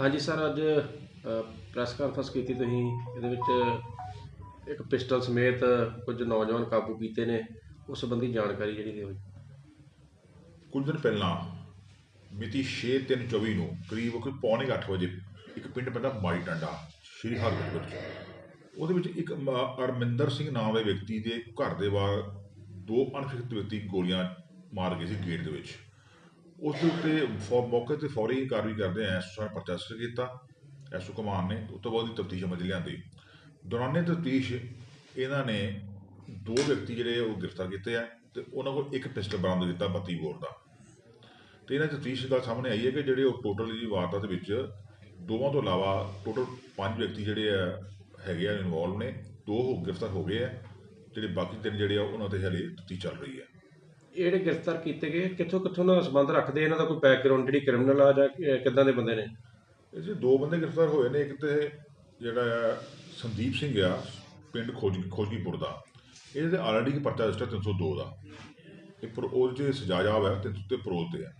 ਹਾਂਜੀ ਸਰ, ਅੱਜ press conference ਕੀਤੀ ਤੁਸੀਂ। ਇਹਦੇ ਵਿੱਚ ਇੱਕ ਪਿਸਟਲ ਸਮੇਤ ਕੁਝ ਨੌਜਵਾਨ ਕਾਬੂ ਕੀਤੇ ਨੇ। ਉਸ ਸੰਬੰਧੀ ਜਾਣਕਾਰੀ ਜਿਹੜੀ ਦਿਓ ਕੁਝ ਦਿਨ ਪਹਿਲਾਂ, ਮਿਤੀ 6/3/24 ਨੂੰ ਕਰੀਬ ਕੋਈ ਪੌਣੇ ਕੁ ਅੱਠ ਵਜੇ, ਇੱਕ ਪਿੰਡ ਪੈਂਦਾ ਮਾੜੀ ਟਾਂਡਾ, ਸ਼੍ਰੀ ਹਰਗੋਬਿੰਦ ਵਿੱਚ। ਉਹਦੇ ਵਿੱਚ ਇੱਕ ਅਰਮਿੰਦਰ ਸਿੰਘ ਨਾਮ ਦੇ ਵਿਅਕਤੀ ਦੇ ਘਰ ਦੇ ਬਾਹਰ ਦੋ ਅਣਖਿਤ ਵਿਅਕਤੀ ਗੋਲੀਆਂ ਮਾਰ ਗਏ ਸੀ ਗੇਟ ਦੇ ਵਿੱਚ। ਉਸ ਦੇ ਉੱਤੇ ਫੌ- ਮੌਕੇ ਤੇ ਫੌਰੀ ਕਾਰਵਾਈ ਕਰਦੇ ਆ, ਐਸਓ ਸਾਹਿਬ ਪਰਚਾ ਰਜਿਸਟਰ ਕੀਤਾ, ਐਸਓ ਕਮਾਨ ਨੇ, ਉਸ ਤੋਂ ਬਾਅਦ ਦੀ ਤਫਤੀਸ਼ ਅਮਲ ਲਿਆਂਦੀ। ਦੌਰਾਨੇ ਤਫਤੀਸ਼, ਇਹਨਾਂ ਨੇ ਦੋ ਵਿਅਕਤੀ ਜਿਹੜੇ ਉਹ ਗ੍ਰਿਫਤਾਰ ਕੀਤੇ ਆ ਤੇ ਉਹਨਾਂ ਕੋਲ ਇੱਕ ਪਿਸਟਲ ਬਰਾਮਦ ਕੀਤਾ 32 ਬੋਰ ਦਾ। ਤੇ ਇਹਨਾਂ ਤਫਤੀਸ਼ ਗੱਲ ਸਾਹਮਣੇ ਆਈ ਹੈ ਕਿ ਜਿਹੜੇ ਉਹ ਟੋਟਲ ਜੀ ਵਾਰਦਾਤ ਵਿੱਚ ਦੋਵਾਂ ਤੋਂ ਇਲਾਵਾ ਟੋਟਲ ਪੰਜ ਵਿਅਕਤੀ ਜਿਹੜੇ ਆ, ਹੈਗੇ ਆ, ਇਨਵੋਲਵ ਨੇ, ਦੋ ਹੋ ਗ੍ਰਿਫਤਾਰ ਹੋ ਗਏ ਆ, ਜਿਹੜੇ ਬਾਕੀ ਤਿੰਨ ਜਿਹੜੇ ਆ, ਉਹਨਾਂ ਤੇ ਹਲੇ ਤਫਤੀਸ਼ ਚੱਲ ਰਹੀ ਹੈ। ਇਹ ਜਿਹੜੇ ਗ੍ਰਿਫਤਾਰ ਕੀਤੇ ਗਏ ਕਿੱਥੋਂ ਕਿੱਥੋਂ ਨਾਲ ਸੰਬੰਧ ਰੱਖਦੇ? ਇਹਨਾਂ ਦਾ ਕੋਈ ਬੈਕਗ੍ਰਾਉਂਡ ਜਿਹੜੀ ਕ੍ਰਿਮੀਨਲ ਆ ਜਾਂ ਕਿੱਦਾਂ ਦੇ ਬੰਦੇ ਨੇ? ਇਹ 'ਚ ਦੋ ਬੰਦੇ ਗ੍ਰਿਫਤਾਰ ਹੋਏ ਨੇ ਇੱਕ ਤੇ ਜਿਹੜਾ ਆ ਸੰਦੀਪ ਸਿੰਘ ਆ ਪਿੰਡ ਖੋਜ ਖੋਜੀਪੁਰ ਦਾ। ਇਹਦੇ ਆਲਰੇਡੀ ਇੱਕ ਪਰਚਾ ਰਜਿਸਟਰ 302 ਦਾ ਇਹ ਪਰ ਉਹਦੇ 'ਚ ਸਜ਼ਾ ਜਾਬ ਹੈ ਤੇ ਤੇ ਪਰੋਲ ਤੇ ਆ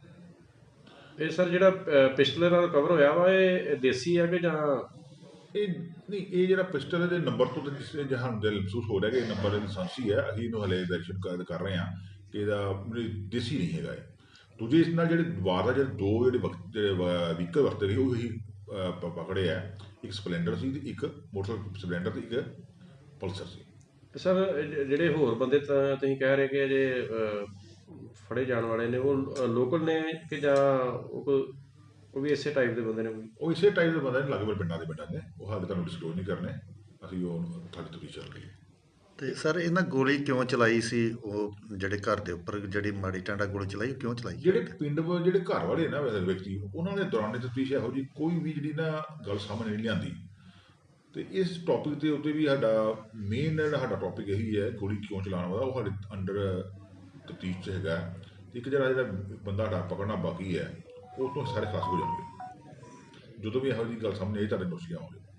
ਇਹ ਸਰ ਜਿਹੜਾ ਪਿਸਟਲ ਨਾਲ ਕਵਰ ਹੋਇਆ ਵਾ ਇਹ ਦੇਸੀ ਆ ਕਿ ਜਾਂ ਇਹ ਨਹੀਂ ਇਹ ਜਿਹੜਾ ਪਿਸਟਲ ਦੇ ਨੰਬਰ ਤੋਂ ਤਾਂ ਜਿਸ ਜਹਾਨ ਦਿਲ ਮਹਿਸੂਸ ਹੋ ਰਿਹਾ ਕਿ ਇਹ ਨੰਬਰ ਲਾਇਸੈਂਸੀ ਹੈ। ਅਸੀਂ ਇਹਨੂੰ ਹਲੇ ਵੈਰੀਫਿਕੇਸ਼ਨ ਕਰ ਰਹੇ ਹਾਂ। ਇਹਦਾ ਮਤਲਬ ਦੇਸੀ ਨਹੀਂ ਹੈਗਾ ਇਹ। ਦੂਜੇ ਇਸ ਨਾਲ ਜਿਹੜੇ ਵਾਰ ਦਾ ਜਿਹੜੇ ਦੋ ਜਿਹੜੇ ਵਕਤ ਜਿਹੜੇ ਵਹੀਕਲ ਵਰਤੇ ਗਏ ਉਹ ਹੀ ਪਕੜੇ ਆ। ਇੱਕ ਸਪਲੈਂਡਰ ਸੀ ਤੇ ਇੱਕ ਮੋਟਰਸਾਈਕਲ ਸਪਲੈਂਡਰ ਤੇ ਇੱਕ ਪਲਸਰ ਸੀ। ਸਰ ਜ- ਜਿਹੜੇ ਹੋਰ ਬੰਦੇ ਤਾਂ ਤੁਸੀਂ ਕਹਿ ਰਹੇ ਕਿ ਜੇ ਫੜੇ ਜਾਣ ਵਾਲੇ ਨੇ ਉਹ ਲੋਕਲ ਨੇ ਕਿ ਜਾਂ ਉਹ ਕੋਈ- ਉਹ ਵੀ ਇਸੇ ਟਾਈਪ ਦੇ ਬੰਦੇ ਨੇ ਉਹ ਇਸੇ ਟਾਈਪ ਦੇ ਬੰਦੇ ਨੇ ਲਗਭਗ ਪਿੰਡਾਂ ਦੇ ਪਿੰਡਾਂ ਦੇ। ਉਹ ਹਾਲੇ ਤੁਹਾਨੂੰ ਡਿਸਕਲੋਜ਼ ਨਹੀਂ ਕਰਨੇ। ਅਸੀਂ ਉਹ ਤੁਹਾਡੀ ਤਫਤੀਸ਼ ਚੱਲ ਰਹੀ ਹੈ ਤੇ ਸਰ, ਇਹਨਾਂ ਗੋਲੀ ਕਿਉਂ ਚਲਾਈ ਸੀ? ਉਹ ਜਿਹੜੇ ਘਰ ਦੇ ਉੱਪਰ ਜਿਹੜੀ ਮਾੜੀ ਟਾਂਡਾ ਗੋਲੀ ਚਲਾਈ, ਉਹ ਕਿਉਂ ਚਲਾਈ? ਜਿਹੜੇ ਪਿੰਡ ਵ- ਜਿਹੜੇ ਘਰ ਵਾਲੇ ਨਾ ਵੈਸੇ ਵਿਅਕਤੀ, ਉਹਨਾਂ ਦੇ ਦੌਰਾਨ ਤਫਤੀਸ਼ ਇਹੋ ਜੀ ਕੋਈ ਵੀ ਜਿਹੜੀ ਨਾ ਗੱਲ ਸਾਹਮਣੇ ਨਹੀਂ ਲਿਆਂਦੀ। ਤੇ ਇਸ ਟੌਪਿਕ ਦੇ ਉੱਤੇ ਵੀ ਸਾਡਾ ਮੇਨ ਜਿਹੜਾ ਸਾਡਾ ਟੌਪਿਕ ਇਹੀ ਹੈ, ਗੋਲੀ ਕਿਉਂ ਚਲਾਉਣ ਵਾਲਾ, ਉਹ ਸਾਡੇ ਅੰਡਰ ਤਫਤੀਸ਼ 'ਚ ਹੈਗਾ। ਤੇ ਇੱਕ ਜਿਹੜਾ ਜਿਹੜਾ ਬੰਦਾ ਸਾਡਾ ਪਕੜਨਾ ਬਾਕੀ ਹੈ, ਉਹ ਤੋਂ ਸਾਰੇ ਖਾਸ ਹੋ ਜਾਣਗੇ। ਜਦੋਂ ਵੀ ਇਹੋ ਜਿਹੀ ਗੱਲ ਸਾਹਮਣੇ ਆਈ, ਤੁਹਾਡੇ ਨੋਟਿਸ ਆਉਣਗੇ